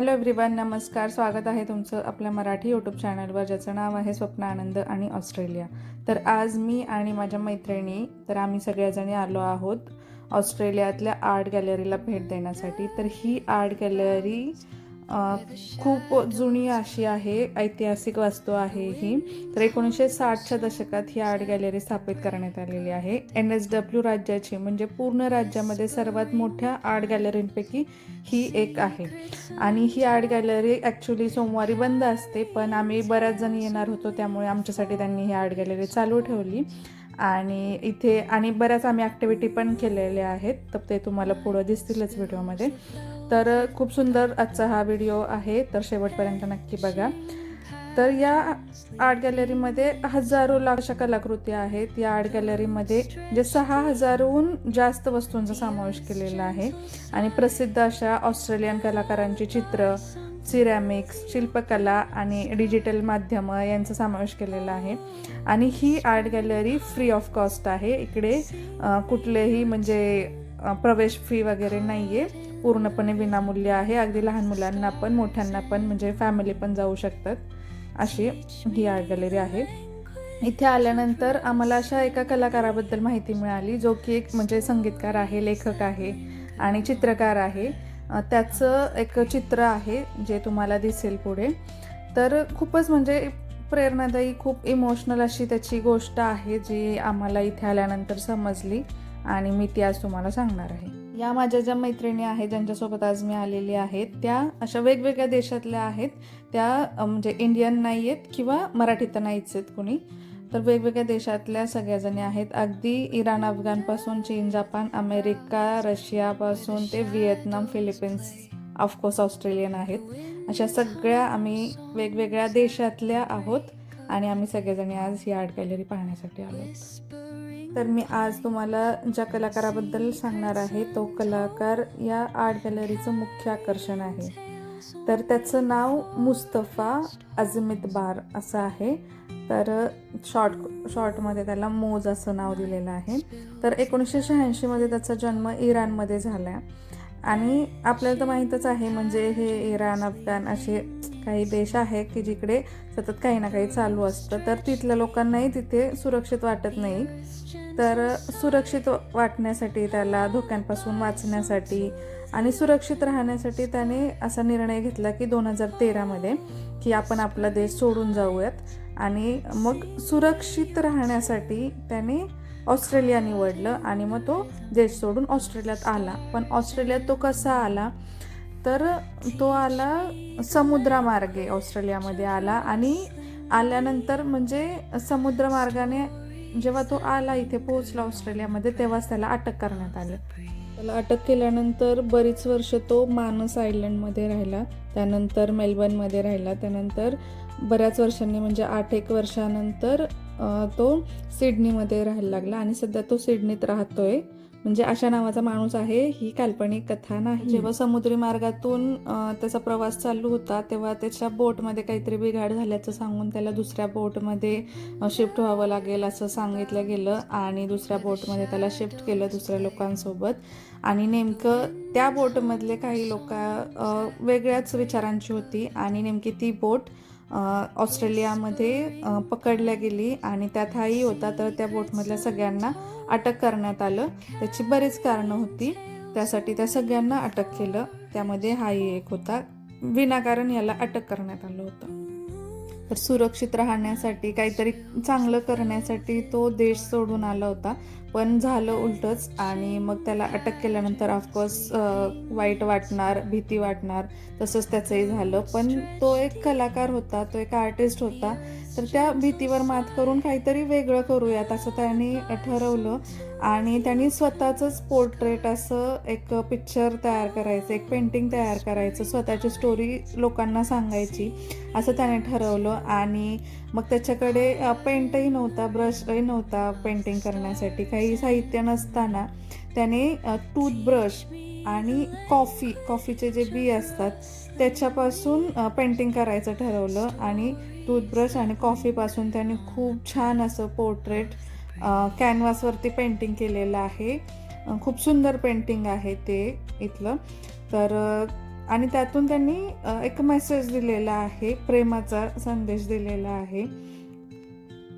Hello everyone नमस्कार. स्वागत आहे तुमचं आपल्या मराठी यूट्यूब चॅनलवर ज्याचं नाव आहे स्वप्न आनंद आणि ऑस्ट्रेलिया. तर आज मी आणि माझ्या मैत्रिणी तर आम्ही सगळ्याजणी आलो आहोत ऑस्ट्रेलियातल्या आर्ट गॅलरीला भेट देण्यासाठी. तर ही आर्ट गॅलरी खूप जुनी अशी आहे ऐतिहासिक वास्तू आहे ही. तर एकोणीसशे साठच्या दशकात ही आर्ट गॅलरी स्थापित करण्यात आलेली आहे. एन एस डब्ल्यू राज्याची म्हणजे पूर्ण राज्यामध्ये सर्वात मोठ्या आर्ट गॅलरींपैकी ही एक आहे. आणि ही आर्ट गॅलरी ॲक्च्युली सोमवारी बंद असते पण आम्ही बऱ्याच जणी येणार होतो त्यामुळे आमच्यासाठी त्यांनी ही आर्ट गॅलरी चालू ठेवली. आणि इथे आणि बऱ्याच आम्ही ॲक्टिव्हिटी पण केलेल्या आहेत तर ते तुम्हाला पुढं दिसतीलच व्हिडिओमध्ये तर खूप सुंदर आजचा हा व्हिडिओ आहे तर शेवटपर्यंत नक्की बघा. तर या आर्ट गॅलरीमध्ये हजारो लाख कलाकृती आहेत. या आर्ट गॅलरीमध्ये जे सहा हजारहून जास्त वस्तूंचा समावेश केलेला आहे. आणि प्रसिद्ध अशा ऑस्ट्रेलियन कलाकारांची चित्र सिरॅमिक्स शिल्पकला आणि डिजिटल माध्यमं यांचा समावेश केलेला आहे. आणि ही art gallery free of cost आहे. इकडे कुठलेही म्हणजे प्रवेश फी वगैरे नाही आहे पूर्णपणे विनामूल्य आहे. अगदी लहान मुलांना पण मोठ्यांना पण म्हणजे फॅमिली पण जाऊ शकतात. अशी ही आर्ट गॅलरी आहे. इथे आल्यानंतर आम्हाला अशा एका कलाकाराबद्दल माहिती मिळाली जो की एक म्हणजे संगीतकार आहे लेखक आहे आणि चित्रकार आहे. त्याचं एक चित्र आहे जे तुम्हाला दिसेल पुढे. तर खूपच म्हणजे प्रेरणादायी खूप इमोशनल अशी त्याची गोष्ट आहे जी आम्हाला इथे आल्यानंतर समजली आणि मी ती आज तुम्हाला सांगणार आहे. या माझ्या ज्या मैत्रिणी आहेत ज्यांच्यासोबत आज मी आलेली आहेत त्या अशा वेगवेगळ्या देशातल्या आहेत. त्या म्हणजे इंडियन नाही आहेत किंवा मराठी तर नाहीच आहेत कुणी. तर वेगवेगळ्या देशातल्या सगळ्याजणी आहेत. अगदी इराण अफगाणपासून चीन जपान अमेरिका रशियापासून ते व्हिएतनाम फिलिपिन्स ऑफकोर्स ऑस्ट्रेलियन आहेत. अशा सगळ्या आम्ही वेगवेगळ्या देशातल्या आहोत आणि आम्ही सगळेजणी आज ही आर्ट गॅलरी पाहण्यासाठी आलो तर मी आज तुम्हाला ज्या कलाकाराबद्दल सांगणार आहे तो कलाकार या आर्ट गॅलरीचं मुख्य आकर्षण आहे. तर त्याचं नाव मुस्तफा अजमित बार असं आहे. तर शॉर्ट शॉर्टमध्ये त्याला मोज असं नाव दिलेलं आहे. तर एकोणीसशे शहाऐंशीमध्ये त्याचा जन्म इराणमध्ये झाला. आणि आपल्याला तर माहीतच आहे म्हणजे हे इराण अफगाण असे काही देश आहे की जिकडे सतत काही ना काही चालू असतं. तर तिथल्या लोकांनाही तिथे सुरक्षित वाटत नाही. तर सुरक्षित वाटण्यासाठी त्याला धोक्यांपासून वाचण्यासाठी आणि सुरक्षित राहण्यासाठी त्याने असा निर्णय घेतला की दोन हजार तेरामध्ये की आपण आपला देश सोडून जाऊयात आणि मग सुरक्षित राहण्यासाठी त्याने ऑस्ट्रेलिया निवडलं आणि मग तो देश सोडून ऑस्ट्रेलियात आला. पण ऑस्ट्रेलियात तो कसा आला? तर तो आला समुद्रामार्गे ऑस्ट्रेलियामध्ये आला आणि आल्यानंतर म्हणजे समुद्रमार्गाने जेव्हा तो आला इथे पोहोचला ऑस्ट्रेलियामध्ये तेव्हाच त्याला अटक करण्यात आली. त्याला अटक केल्यानंतर बरीच वर्ष तो मानस आयलंडमध्ये राहिला. त्यानंतर मेलबर्नमध्ये राहिला. त्यानंतर बऱ्याच वर्षांनी म्हणजे आठ एक वर्षानंतर तो सिडनीमध्ये राहायला लागला आणि सध्या तो सिडनीत राहतोय. म्हणजे अशा नावाचा माणूस आहे ही काल्पनिक कथा नाही. जेव्हा समुद्री मार्गातून त्याचा प्रवास चालू होता तेव्हा त्याच्या बोटमध्ये काहीतरी बिघाड झाल्याचं सांगून त्याला दुसऱ्या बोटमध्ये शिफ्ट व्हावं लागेल असं सांगितलं गेलं आणि दुसऱ्या बोटमध्ये त्याला शिफ्ट केलं दुसऱ्या लोकांसोबत. आणि नेमकं त्या बोटमधले काही लोक वेगळ्याच विचारांची होती आणि नेमकी ती बोट ऑस्ट्रेलियामध्ये पकडल्या गेली आणि त्यात हाही होता. तर त्या बोटमधल्या सगळ्यांना अटक करण्यात आलं. त्याची बरीच कारणं होती. त्यासाठी त्या सगळ्यांना अटक केलं. त्यामध्ये हाही एक होता. विनाकारण याला अटक करण्यात आलं होतं. तर सुरक्षित राहण्यासाठी काहीतरी चांगलं करण्यासाठी तो देश सोडून आला होता. पण झालं उलटंच आणि मग त्याला अटक केल्यानंतर ऑफकोर्स वाईट वाटणार भीती वाटणार तसंच त्याचंही झालं. पण तो एक कलाकार होता तो एक आर्टिस्ट होता. तर त्या भीतीवर मात करून काहीतरी वेगळं करूयात असं त्याने ठरवलं. आणि त्यांनी स्वतःचंच पोर्ट्रेट असं एक पिक्चर तयार करायचं एक पेंटिंग तयार करायचं स्वतःची स्टोरी लोकांना सांगायची असं त्याने ठरवलं. आणि मग त्याच्याकडे पेंटही नव्हता ब्रशही नव्हता पेंटिंग करण्यासाठी. काही साहित्य नसताना त्याने टूथब्रश आणि कॉफी कॉफीचे जे बी असतात त्याच्यापासून पेंटिंग करायचं ठरवलं आणि टूथब्रश आणि कॉफीपासून त्याने खूप छान असं पोर्ट्रेट कॅनव्हासवरती पेंटिंग केलेलं आहे. खूप सुंदर पेंटिंग आहे ते इथलं. तर आणि त्यातून त्यांनी एक मेसेज दिलेला आहे प्रेमाचा संदेश दिलेला आहे.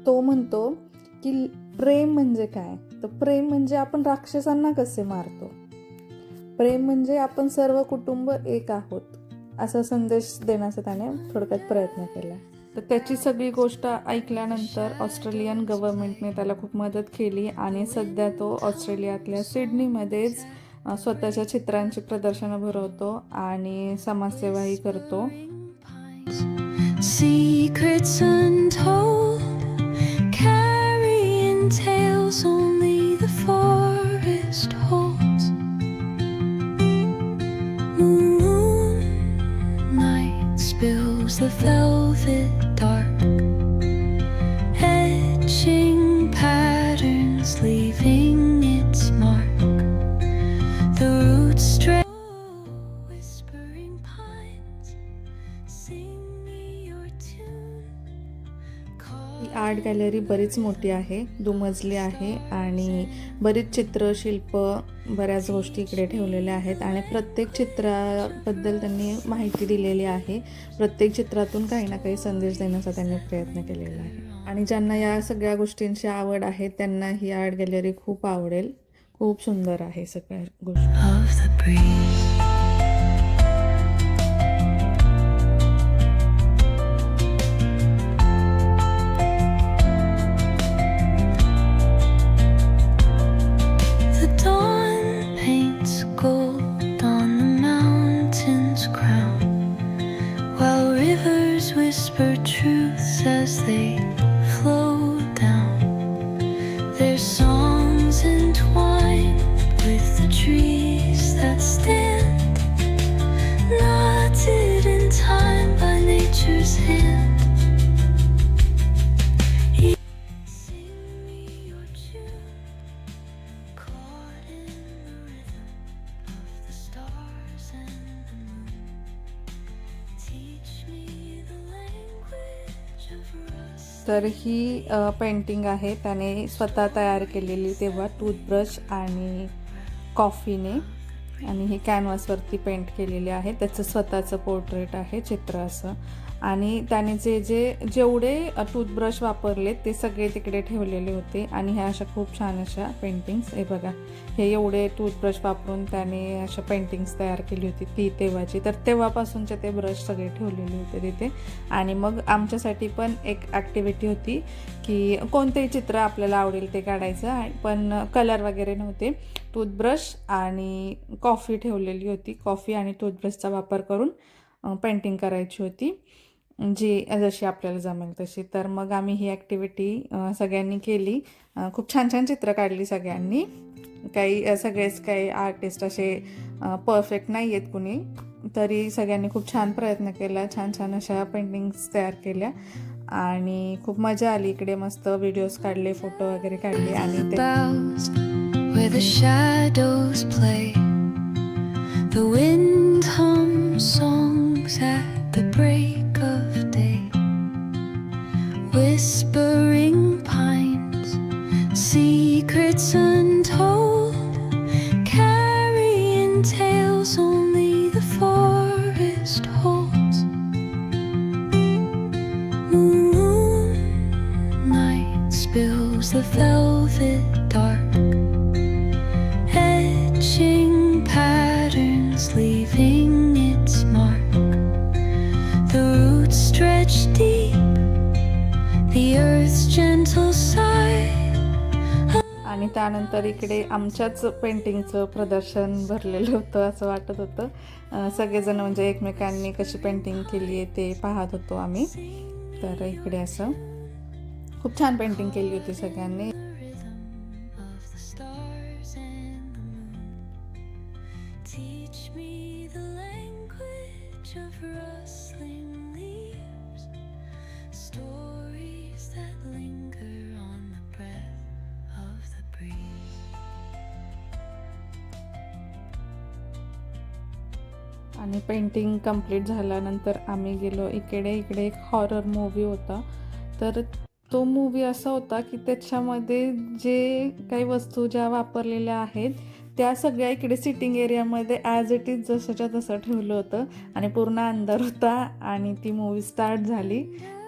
तो म्हणतो की प्रेम म्हणजे काय? तर प्रेम म्हणजे आपण राक्षसांना कसे मारतो? प्रेम म्हणजे आपण सर्व कुटुंब एक आहोत असा संदेश देण्याचा त्याने थोडक्यात प्रयत्न केला. तर त्याची सगळी गोष्ट ऐकल्यानंतर ऑस्ट्रेलियन गव्हर्नमेंटने त्याला खूप मदत केली आणि सध्या तो ऑस्ट्रेलियातल्या सिडनीमध्येच स्वतःच्या चित्रांची प्रदर्शनं भरवतो आणि समाजसेवाही करतो Secrets untold, carrying tales only the forest holds. Moonlight spills the velvet dark, etching patterns, leaving art gallery बरीच मोठी आहे दुमजली आहे आणि बरीच चित्र शिल्प बऱ्याच गोष्टी इकडे ठेवलेल्या आहेत आणि प्रत्येक चित्राबद्दल त्यांनी माहिती दिलेली आहे. प्रत्येक चित्रातून काही ना काही संदेश देण्याचा त्यांनी प्रयत्न केलेला आहे. आणि ज्यांना या सगळ्या गोष्टींची आवड आहे त्यांना ही आर्ट गॅलरी खूप आवडेल. खूप सुंदर आहे सगळ्या गोष्टी. तर ही पेंटिंग आहे. त्याने स्वतः तयार केलेली तेव्हा टूथब्रश आणि कॉफीने आणि ही कॅनव्हासवरती पेंट केलेली आहे. त्याचं स्वतःचं पोर्ट्रेट आहे चित्र असं. आणि त्याने जे जे जेवढे टूथब्रश वापरले ते सगळे तिकडे ठेवलेले होते. आणि ह्या अशा खूप छान अशा पेंटिंग्स हे बघा. हे एवढे टूथब्रश वापरून त्याने अशा पेंटिंग्स तयार केली होती ती तेव्हाची. तर तेव्हापासूनचे ते ब्रश सगळे ठेवलेले होते तिथे. आणि मग आमच्यासाठी पण एक ॲक्टिव्हिटी होती की कोणतेही चित्र आपल्याला आवडेल ते काढायचं. पण कलर वगैरे नव्हते. टूथब्रश आणि कॉफी ठेवलेली होती. कॉफी आणि टूथब्रशचा वापर करून पेंटिंग करायची होती. जी जशी आपल्याला जमेल तशी. तर मग आम्ही ही ॲक्टिव्हिटी सगळ्यांनी केली. खूप छान छान चित्र काढली सगळ्यांनी. काही सगळेच काही आर्टिस्ट असे परफेक्ट नाही आहेत कुणी. तरी सगळ्यांनी खूप छान प्रयत्न केला. छान छान अशा पेंटिंग्स तयार केल्या. आणि खूप मजा आली इकडे. मस्त व्हिडिओज काढले फोटो वगैरे काढले आणि ते whisper आणि त्यानंतर इकडे आमच्याच पेंटिंगचं प्रदर्शन भरलेलं होतं असं वाटत होतं. सगळेजण म्हणजे एकमेकांनी कशी पेंटिंग केली आहे ते पाहत होतो आम्ही. तर इकडे असं. खूप छान पेंटिंग केली होती सगळ्यांनी. आणि पेंटिंग कंप्लीट झाल्यानंतर आम्ही गेलो इकडे इकडे एक हॉरर मूवी होता. तर तो मूवी असा होता की त्याच्यामध्ये जे काही वस्तू ज्या वापरलेल्या आहेत त्या सगळ्या इकडे सिटिंग एरियामध्ये ॲज इट इज जसंच्या तसं ठेवलं होतं. आणि पूर्ण अंधार होता आणि ती मूवी स्टार्ट झाली.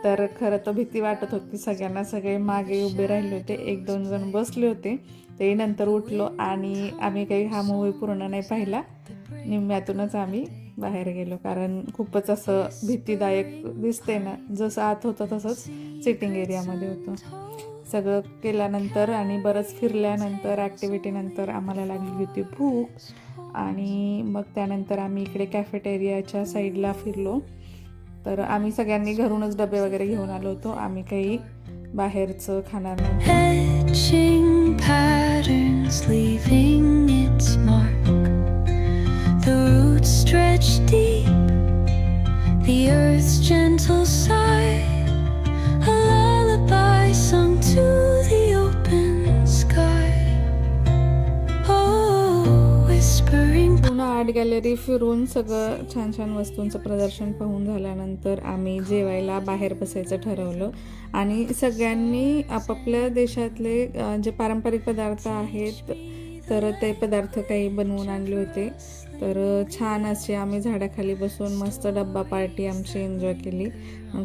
तर खरं तर भीती वाटत होती सगळ्यांना. सगळे मागे उभे राहिले होते. एक दोन जण बसले होते. ते नंतर उठलो आणि आम्ही काही हा मूवी पूर्ण नाही पाहिला. निम्म्यातूनच आम्ही बाहेर गेलो. कारण खूपच असं भीतीदायक दिसते ना. जसं आत होतं तसंच सिटिंग एरियामध्ये होतं. सगळं केल्यानंतर आणि बरंच फिरल्यानंतर ॲक्टिव्हिटीनंतर आम्हाला लागली होती भूक. आणि मग त्यानंतर आम्ही इकडे कॅफेटेरियाच्या साईडला फिरलो. तर आम्ही सगळ्यांनी घरूनच डबे वगैरे घेऊन आलो होतो. आम्ही काही बाहेरचं खाणार नाही गॅलरी फिरून सगळं छान छान वस्तूंचं प्रदर्शन पाहून झाल्यानंतर आम्ही जेवायला बाहेर बसायचं ठरवलं. आणि सगळ्यांनी आपापल्या देशातले जे पारंपरिक पदार्थ आहेत तर ते पदार्थ काही बनवून आणले होते. तर छान असे आम्ही झाडाखाली बसून मस्त डब्बा पार्टी आमची एन्जॉय केली.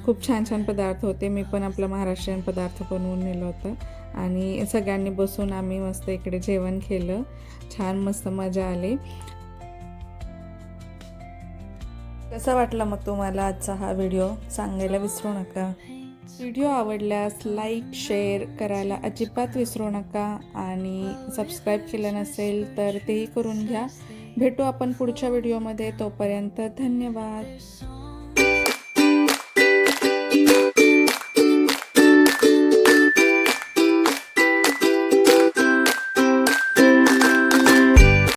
खूप छान छान पदार्थ होते. मी पण आपला महाराष्ट्रीयन पदार्थ बनवून नेलं होतं. आणि सगळ्यांनी बसून आम्ही मस्त इकडे जेवण केलं. छान मस्त मजा आली. कसा वाटला मग तुम्हाला आजचा हा व्हिडिओ? सांगायला विसरू नका. व्हिडिओ आवडल्यास लाईक शेअर करायला अजिबात विसरू नका आणि सबस्क्राईब केलं नसेल तर तेही करून घ्या. भेटू आपण पुढच्या व्हिडिओमध्ये तोपर्यंत धन्यवाद.